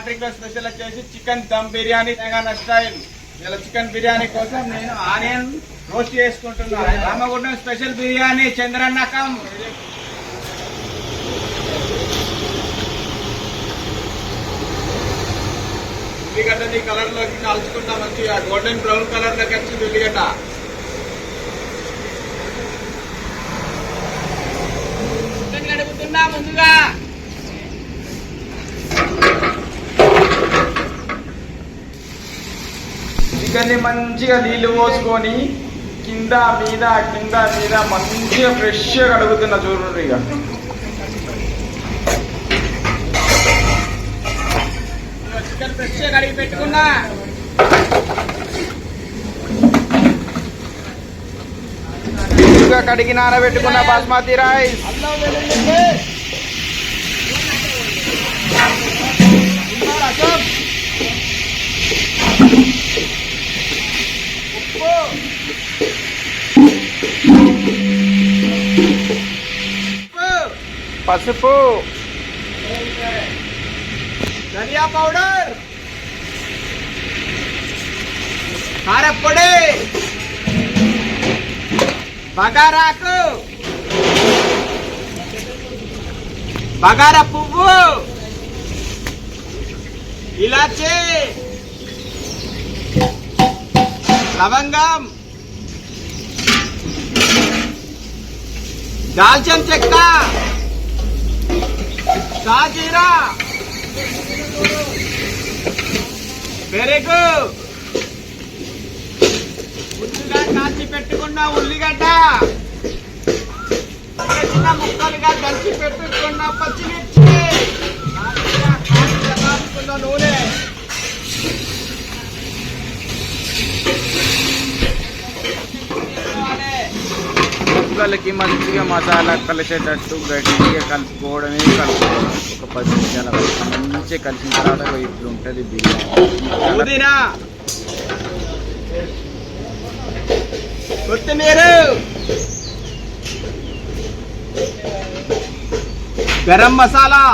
క్యాటరింగ్లో special వచ్చేసి chicken dum biryani Telangana style ఇలా chicken biryani కోసం నేను ఆనియన్ రోస్ట్ చేసుకుంటున్నా. రామగుండం స్పెషల్ బిర్యానీ చంద్రన్నకం. ఉల్లిగడ్డని కలర్లోకి కాల్చుకుంటా మంచిగా. గోల్డెన్ బ్రౌన్ కలర్లోకి వచ్చింది ఉల్లిగడ్డ. ముందుగా. చికెన్ని మంచిగా నీళ్ళు పోసుకొని కింద మీద కింద మీద మంచిగా ఫ్రెష్గా కడుగుతున్నా చూడండి ఇక. చికెన్ ఫ్రెష్గా కడిగి పెట్టుకున్నా. కడిగి నానబెట్టుకున్న బాస్మతి రైస్. పసుపు. ధనియా పౌడర్. కారప్పొడి బగారాకు. బగార పువ్వు. ఇలాచి. లవంగం. దాల్చిన చెక్క. షాజీరా పెరుగు ముందుగా కాల్చి పెట్టుకున్న ఉల్లిగడ్డ. చిన్న చిన్న ముక్కలుగా దంచి పెట్టుకున్న పచ్చిమిర్చి. కాల్చుకున్న నూనె. ముక్కలకి మంచిగా మసాలా కలిసేటట్టు గట్టిగా కలుపుకోవడమే కలుపుకోవడం ఒక పది నిమిషాల మంచిగా కలిసిన తర్వాత ఇప్పుడు ఉంటుంది బిర్యానీ. కొత్తిమీర! గరం మసాలా!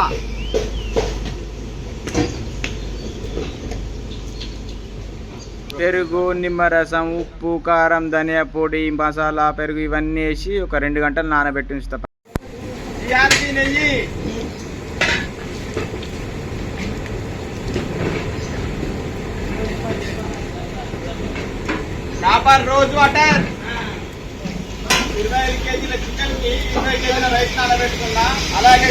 పెరుగు నిమ్మరసం ఉప్పు కారం ధనియా పొడి మసాలా పెరుగు ఇవన్నీ వేసి ఒక రెండు గంటలు నానబెట్టి ఉంచుతా. నెయ్యి. చేపల రోజు వాటర్ ఇరవై ఐదు కేజీల చికెన్కి ఇరవై కేజీల రైస్ నానబెట్టుకున్నా. అలాగే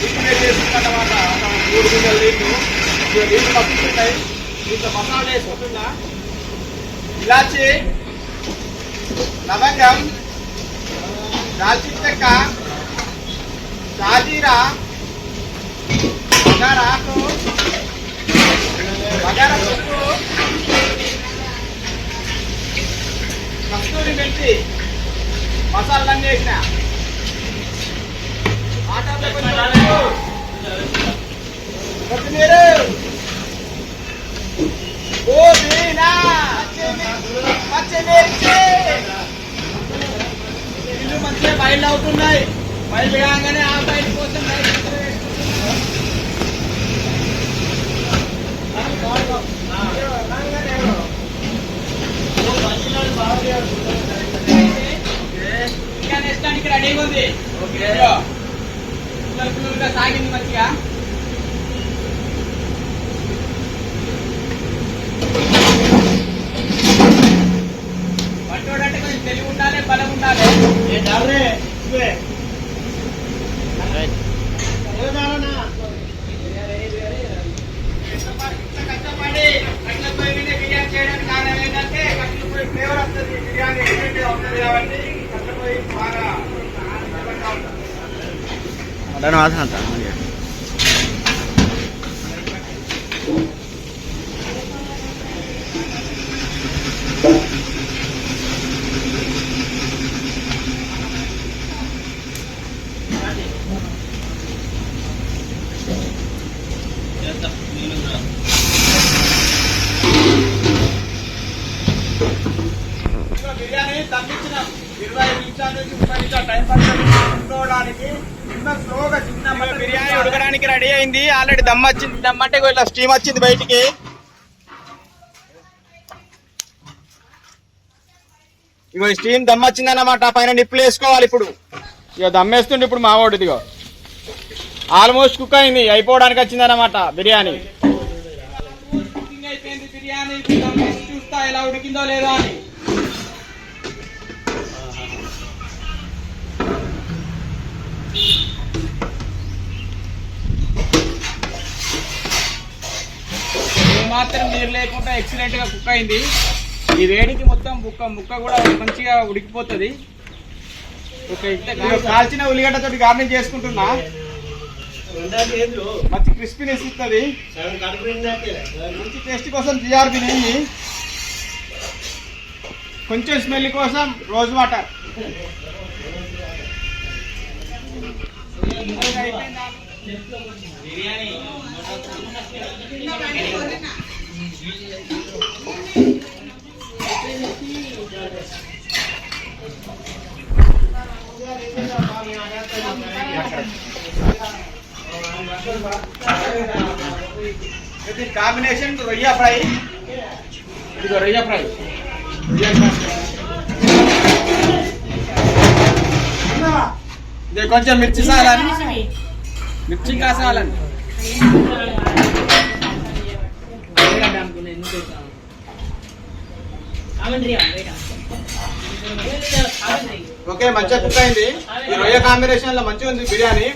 లిక్విడ్ చేసుకున్నమాట మూడు గింజలు నీళ్ళు నీళ్ళు మగ్గుతున్నాయి దీంట్లో మసాలా ఇలాచి లవంగం దాల్చిన చెక్క షాజీరా బగారాకు బగారా పప్పు కస్తూరి మెంతి మసాలాలన్నీ వేసిన. ఆటంలో కొంచెం కొత్తిమీర పుదీనా పచ్చిమిర్చి ఇల్లు మంచిగా బయలు అవుతున్నాయి. బయలు కాగానే ఆ బయట కోసం రెడీగా ఉంది. సాగింది మంచిగా. మటన్ వాసన అంతా ఇదిగో బిర్యానీ తగ్గించినాం ఇరవై నిమిషాల నుంచి ముప్పై నిమిషాలు టైం పడుతుంది బిర్యానీ ఉడకడానికి రెడీ అయింది. ఆల్రెడీ దమ్ వచ్చింది. దమ్ అంటే ఇట్లా స్టీమ్ వచ్చింది బయటికి. ఇగో స్టీమ్ దమ్ వచ్చింది అన్నమాట పైన నిప్పులు వేసుకోవాలి ఇప్పుడు. ఇక దమ్ వేస్తుండే ఇప్పుడు మావాడు ఇదిగో. ఆల్మోస్ట్ కుక్ అయింది. అయిపోవడానికి వచ్చింది అన్నమాట బిర్యానీ. బిర్యానీ ఇప్పుడు చూస్తా ఎలా ఉడికిందో లేదో అని. మాత్రం నీరు లేకుండా ఎక్సలెంట్గా కుక్ అయింది. ఈ వేడికి మొత్తం ముక్క ముక్క కూడా మంచిగా ఉడికిపోతుంది. కాల్చిన ఉల్లిగడ్డతో గార్నిష్ చేసుకుంటున్నా. మంచి క్రిస్పీనెస్ ఇస్తుంది. మంచి టేస్ట్ కోసం జిఆర్బి నెయ్యి కొంచెం స్మెల్ కోసం రోజ్ వాటర్ ఇది కాంబినేషన్ రొయ్య ఫ్రై. ఇది రొయ్య ఫ్రై. ఇది కొంచెం మిర్చి సాలని మిర్చి కాసాలని. ఓకే మంచిగా కుక్ అయింది. ఈ రొయ్య కాంబినేషన్లో మంచిగా ఉంది బిర్యానీ.